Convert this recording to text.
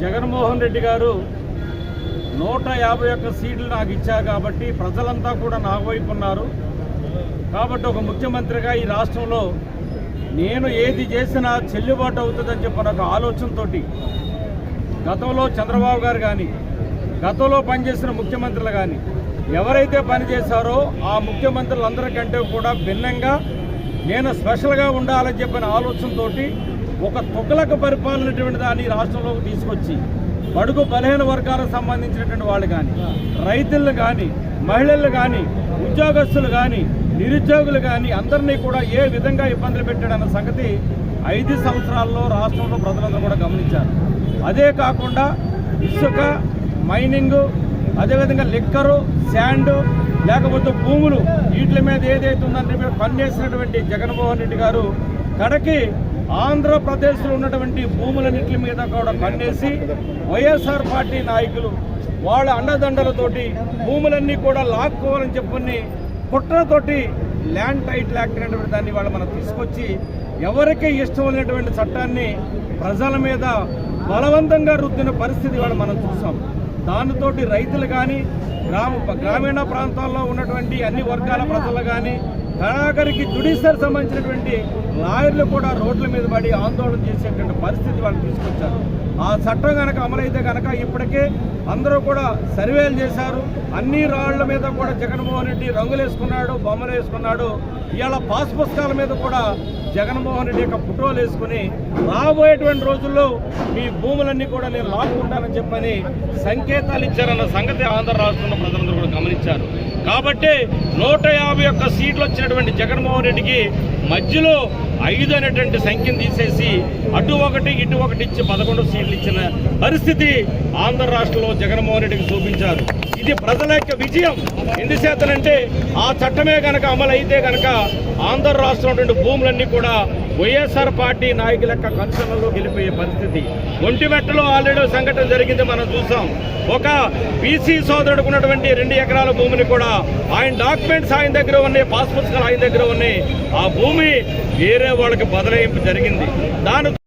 జగన్మోహన్ రెడ్డి గారు నూట యాభై ఒక్క సీట్లు నాకు ఇచ్చారు కాబట్టి ప్రజలంతా కూడా నా వైపు ఉన్నారు. కాబట్టి ఒక ముఖ్యమంత్రిగా ఈ రాష్ట్రంలో నేను ఏది చేసినా చెల్లుబాటు అవుతుందని చెప్పిన ఒక ఆలోచనతో గతంలో చంద్రబాబు గారు కానీ గతంలో పనిచేసిన ముఖ్యమంత్రులు కానీ ఎవరైతే పనిచేశారో ఆ ముఖ్యమంత్రులందరికంటే కూడా భిన్నంగా నేను స్పెషల్గా ఉండాలని చెప్పిన ఆలోచనతోటి ఒక తుగలక పరిపాలనటువంటి దాన్ని రాష్ట్రంలోకి తీసుకొచ్చి బడుగు బలహీన వర్గాలకు సంబంధించినటువంటి వాళ్ళు కానీ రైతులు కానీ మహిళలు కానీ ఉద్యోగస్తులు కానీ నిరుద్యోగులు కానీ అందరినీ కూడా ఏ విధంగా ఇబ్బందులు పెట్టాడన్న సంగతి ఐదు సంవత్సరాల్లో రాష్ట్రంలో ప్రజలందరూ కూడా గమనించారు. అదే కాకుండా ఇసుక మైనింగ్ అదేవిధంగా లిక్కరు శాండ్ లేకపోతే భూములు వీటి మీద ఏదైతే ఉందంటే పన్నేసినటువంటి పనిచేసినటువంటి జగన్మోహన్ రెడ్డి గారు కడకి ఆంధ్రప్రదేశ్లో ఉన్నటువంటి భూములన్నింటి మీద కూడా కన్నేసి వైఎస్ఆర్ పార్టీ నాయకులు వాళ్ళ అండదండలతోటి భూములన్నీ కూడా లాక్కోవాలని చెప్పుకుని కుట్రతోటి ల్యాండ్ టైటిల్ యాక్ట్ అనేటువంటి దాన్ని వాళ్ళు మనం తీసుకొచ్చి ఎవరికి ఇష్టం లేనటువంటి చట్టాన్ని ప్రజల మీద బలవంతంగా రుద్దిన పరిస్థితి వాళ్ళు మనం చూసాం. దానితోటి రైతులు కానీ గ్రామ గ్రామీణ ప్రాంతాల్లో ఉన్నటువంటి అన్ని వర్గాల ప్రజలు కానీ కళాకరికి జుడిషియర్ సంబంధించినటువంటి లాయర్లు కూడా రోడ్ల మీద పడి ఆందోళన చేసేటువంటి పరిస్థితి వాళ్ళు తీసుకొచ్చారు. ఆ చట్టం కనుక అమలైతే కనుక ఇప్పటికే అందరూ కూడా సర్వేలు చేశారు. అన్ని రాళ్ళ మీద కూడా జగన్మోహన్ రెడ్డి రంగులు వేసుకున్నాడు బొమ్మలు వేసుకున్నాడు. ఇవాళ పాస్ పుస్తకాల మీద కూడా జగన్మోహన్ రెడ్డి యొక్క ఫోటోలు వేసుకుని రాబోయేటువంటి రోజుల్లో మీ భూములన్నీ కూడా నేను లాక్కుంటానని చెప్పని సంకేతాలు ఇచ్చారన్న సంగతి ఆంధ్ర రాష్ట్రంలో ప్రజలందరూ కూడా గమనించారు. కాబట్టి నూట యాభై ఒక్క సీట్లు వచ్చినటువంటి జగన్మోహన్ రెడ్డికి మధ్యలో ఐదు అనేటువంటి సంఖ్యను తీసేసి అటు ఒకటి ఇటు ఒకటి ఇచ్చి పదకొండు సీట్లు ఇచ్చిన పరిస్థితి ఆంధ్ర రాష్ట్రంలో జగన్మోహన్ రెడ్డికి చూపించారు. ఇది ప్రజల యొక్క విజయం. ఎందుచేతనంటే ఆ చట్టమే కనుక అమలు అయితే కనుక ఆంధ్ర రాష్ట్రంలో భూములన్నీ కూడా వైఎస్ఆర్ పార్టీ నాయకుల యొక్క కన్సర్న్లో గెలిపోయే పరిస్థితి. ఒంటిమెట్టలో ఆల్రెడీ సంఘటన జరిగింది మనం చూసాం. ఒక బీసీ సోదరుడికి ఉన్నటువంటి రెండు ఎకరాల భూమిని కూడా ఆయన డాక్యుమెంట్స్ ఆయన దగ్గర ఉన్నాయి పాస్ పుస్తకాలు ఆయన దగ్గర ఉన్నాయి. ఆ భూమి వేరే వాళ్ళకి బదలాయింపు జరిగింది. దాని